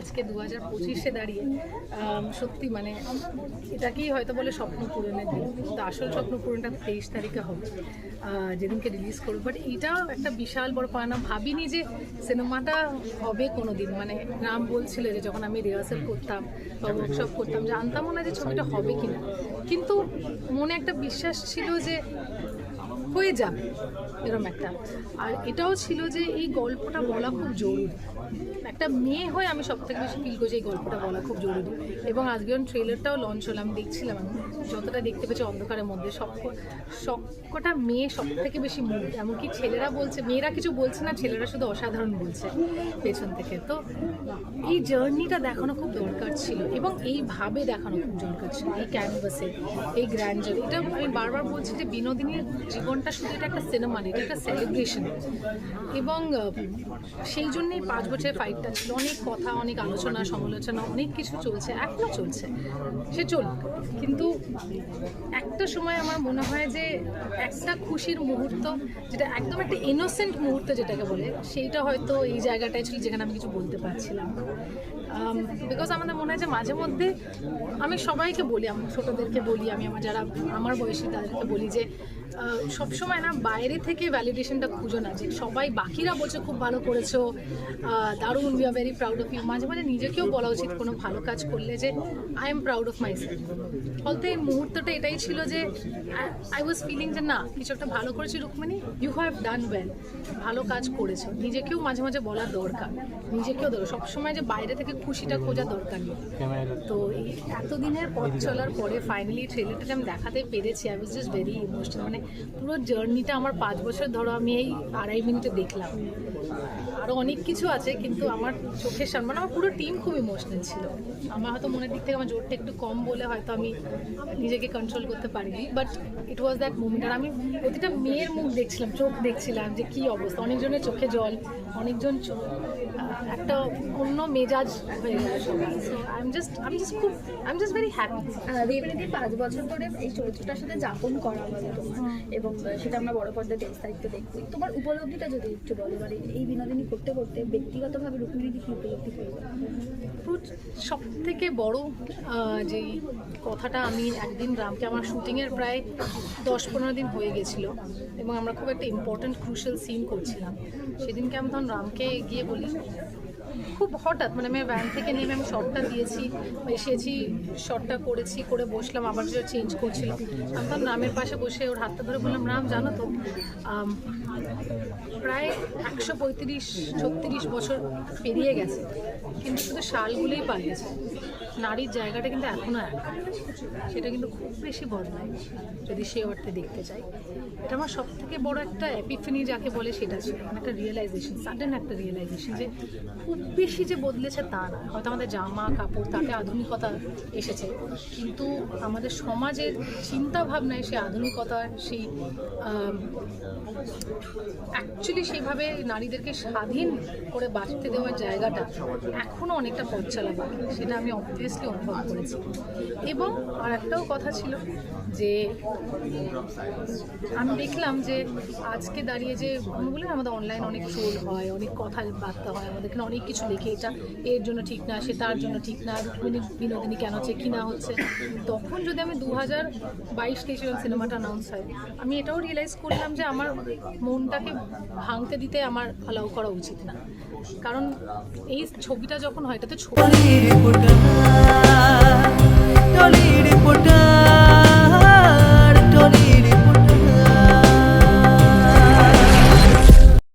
আজকে দু হাজার পঁচিশে দাঁড়িয়ে সত্যি মানে এটাকেই হয়তো বলে স্বপ্ন পূরণের দিন। কিন্তু আসল স্বপ্ন পূরণটা তেইশ তারিখে হবে। যেদিনকে রিলিজ করব। বাট এটাও একটা বিশাল বড় পাওনা। ভাবিনি যে সিনেমাটা হবে কোনো দিন মানে রাম বলছিল যে যখন আমি রিহার্সাল করতাম বা ওয়ার্কশপ করতাম জানতামও না যে ছবিটা হবে কিনা। কিন্তু মনে একটা বিশ্বাস ছিল যে হয়ে যাবে, এরকম একটা। আর এটাও ছিল যে এই গল্পটা বলা খুব জরুরি। একটা মেয়ে হয়ে আমি সব থেকে বেশি ফিল করছি এই গল্পটা বলা খুব জরুরি। এবং আজকে যখন ট্রেলারটাও লঞ্চ হলো, আমি দেখছিলাম, আমি যতটা দেখতে পেয়েছি অন্ধকারের মধ্যে, সব সবকটা মেয়ে সব থেকে বেশি মুড এমনকি ছেলেরা বলছে, মেয়েরা কিছু বলছে না, ছেলেরা শুধু অসাধারণ বলছে পেছন থেকে। তো এই জার্নিটা দেখানো খুব দরকার ছিল এবং এইভাবে দেখানো খুব দরকার ছিল, এই ক্যানভাসে এই গ্র্যান্ডার এটা আমি বারবার বলছি যে বিনোদিনীর জীবনটা শুধু এটা একটা সিনেমা না, এটা একটা সেলিব্রেশন এবং সেই জন্যই পাঁচ বছরের ফাইটটা ছিল। অনেক কথা, অনেক আলোচনা, সমালোচনা, অনেক কিছু চলছে এখনও চলছে। সে চলুক। কিন্তু একটা সময় আমার মনে হয় যে একটা খুশির মুহূর্ত, যেটা একদম একটা ইনোসেন্ট মুহূর্ত যেটাকে বলে, সেইটা হয়তো এই জায়গাটায় ছিল যেখানে আমি কিছু বলতে পারছিলাম বিকজ আমাদের মনে হয় যে মাঝে মধ্যে আমি সবাইকে বলি, আমার ছোটোদেরকে বলি, আমি আমার যারা, আমার বয়সী তাদেরকে বলি যে সবসময় না বাইরে থেকে ভ্যালিডেশনটা খুঁজো না যে সবাই বাকিরা বলছে খুব ভালো করেছ। দারুণ we are very proud of you মাঝে মাঝে নিজেকেও বলা উচিত কোনো ভালো কাজ করলে যে I am proud of myself বলতে এই মুহূর্তটা এটাই ছিল যে আই ওয়াজ ফিলিং যে না কিছু একটা ভালো করেছি Rukmini you have done well ভালো কাজ করেছ। নিজেকেও মাঝে মাঝে বলা দরকার। নিজেকেও দরকার। সবসময় যে বাইরে থেকে খুশিটা খোঁজা দরকার নেই। তো এতদিনের পথ চলার পরে ফাইনালি ট্রেলারটা আমি দেখাতে পেরেছি I was just very emotional মানে পুরো জার্নিটা আমার পাঁচ বছর, ধরো আমি এই আড়াই মিনিটে দেখলাম। আরও অনেক কিছু আছে, কিন্তু আমার চোখের সামনে মানে আমার পুরো টিম খুব ইমোশনাল ছিল। আমার হয়তো মনের দিক থেকে আমার জোরটা একটু কম বলে হয়তো আমি নিজেকে কন্ট্রোল করতে পারিনি but it was that moment আর আমি প্রতিটা মেয়ের মুখ দেখছিলাম, চোখ দেখছিলাম যে কী অবস্থা। অনেকজনের চোখে জল, অনেকজন একটা অন্য মেজাজ হয়ে গেল আই এম জাস্ট আমি জাস্ট খুব I am just very happy পাঁচ বছর ধরে এই চরিত্রটার সাথে যাপন করা তোমার। এবং সেটা আমরা বড় পর্দায় তেইশ তারিখে দেখব। তোমার উপলব্ধিটা যদি একটু বলো মানে এই বিনোদিনী করতে করতে ব্যক্তিগতভাবে রুক্মিণীদি কি উপলব্ধি করবে সব থেকে বড় যেই কথাটা আমি একদিন রামকে আমার শুটিংয়ের প্রায় দশ পনেরো দিন হয়ে গেছিল এবং আমরা খুব একটা ইম্পর্ট্যান্ট ক্রুশাল সিন করছিলাম। সেদিনকে আমি তখন রামকে গিয়ে বলি খুব হঠাৎ মানে আমি ভ্যান থেকে নেমে আমি শটটা দিয়েছি, এসেছি শটটা করেছি, করে বসলাম, আবার যে চেঞ্জ করছিল। আমি তখন রামের পাশে বসে ওর হাতটা ধরে বললাম রাম জানো তো? প্রায় একশো পঁয়ত্রিশ, ছত্রিশ বছর পেরিয়ে গেছে, কিন্তু শুধু শালগুলোই পাল্টেছে নারীর জায়গাটা কিন্তু এখনও এক। সেটা কিন্তু খুব বেশি বদলায় যদি সে অর্থে দেখতে চাই এটা আমার সব থেকে বড় একটা অ্যাপিফেনি যাকে বলে সেটা ছিল। মানে একটা রিয়েলাইজেশন সাডেন একটা রিয়েলাইজেশন যে খুব বেশি যে বদলেছে তা না। হয়তো আমাদের জামা, কাপড়, তাতে আধুনিকতা এসেছে। কিন্তু আমাদের সমাজের চিন্তা ভাবনায় সেই আধুনিকতার সেই অ্যাকচুয়ালি সেইভাবে নারীদেরকে স্বাধীন করে বাঁচতে দেওয়ার জায়গাটা এখনও অনেকটা পথ চলা সেটা আমি অবভিয়াসলি অনুভব করেছি। এবং আর একটাও কথা ছিল যে আমি দেখলাম যে আজকে দাঁড়িয়ে যে আমি বলি না, আমাদের অনলাইন অনেক ট্রোল হয় অনেক কথা বার্তা হয় আমাদের এখানে অনেক কিছু লেখে এটা এর জন্য ঠিক না সে তার জন্য ঠিক না রুক্মিণী বিনোদিনী কেন হচ্ছে কি না হচ্ছে। তখন যদি আমি দু হাজার বাইশ তেইশে সিনেমাটা অ্যানাউন্স হয় আমি এটাও রিয়েলাইজ করলাম যে আমার মনটাকে ভাঙতে দিতে আমার অ্যালাউ করা উচিত না। কারণ এই ছবিটা যখন হয় এটাতে ছবি 啊